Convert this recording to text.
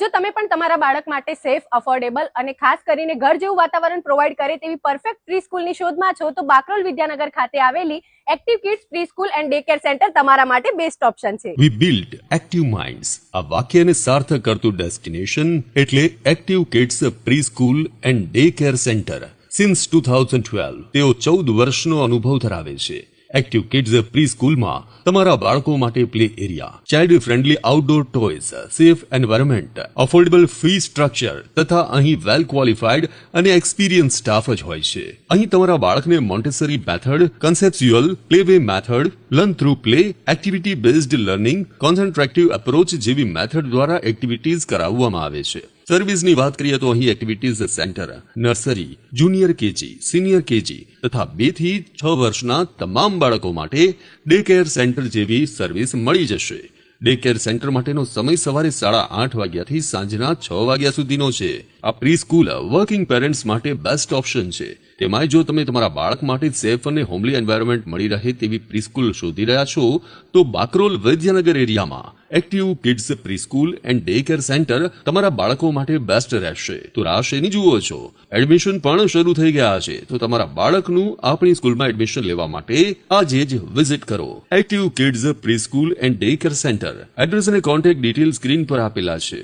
જો તમે પણ તમારા બાળક માટે સેફ અફોર્ડેબલ અને ખાસ કરીને ઘર જેવું વાતાવરણ પ્રોવાઈડ કરે તેવી પરફેક્ટ પ્રી સ્કૂલની શોધમાં છો, તો બાકરોલ વિદ્યાનગર ખાતે આવેલી active kids pre school and day care centre તમારા માટે બેસ્ટ ઓપ્શન છે. વી બિલ્ડ એક્ટિવ માઇન્ડ્સ આ વાક્યને સાર્થક કરતું ડેસ્ટિનેશન એટલે active kids pre school and day care centre since two thousand twelve તેઓ ચૌદ વર્ષનો અનુભવ ધરાવે છે. એક્ટિવ કિડ્સ પ્રી સ્કૂલમાં તમારા બાળકો માટે play area child friendly outdoor toys safe environment affordable fee structure તથા અહીં વેલ ક્વોલિફાઈડ અને એક્સપિરિયન્સ સ્ટાફ જ હોય છે. અહીં તમારા બાળકને Montessori method conceptual play way method learn through play activity based learning constructive approach જેવી મેથડ દ્વારા એક્ટિવિટીઝ કરાવવામાં આવે છે. સર્વિસની વાત કરીએ તો અહીં activities centre nursery junior KG senior KG તથા બેથી છ વર્ષના તમામ બાળકો માટે ડે કેર સેન્ટર જેવી સર્વિસ મળી જશે. ડે કેર સેન્ટર માટેનો સમય સવારે સાડા આઠ વાગ્યાથી સાંજના છ વાગ્યા સુધીનો છે. આ પ્રી સ્કૂલ વર્કિંગ પેરેન્ટ્સ માટે બેસ્ટ ઓપ્શન છે. તેમાંય જો તમે તમારા બાળક માટે સેફ અને હોમલી એન્વાયરમેન્ટ મળી રહે તેવી પ્રીસ્કૂલ શોધી રહ્યા છો, તો બાકરોલ વિદ્યાનગર એરિયામાં active kids preschool and day care centre તમારા બાળકો માટે બેસ્ટ રહેશે. તો રાહ જુઓ છો. એડમિશન પણ શરૂ થઈ ગયા છે. તો તમારા બાળકનું આપણી સ્કૂલમાં એડમિશન લેવા માટે આજે જ વિઝિટ કરો. Active kids preschool and day care centre address અને કોન્ટેક્ટ ડિટેલ સ્ક્રીન પર આપેલા છે.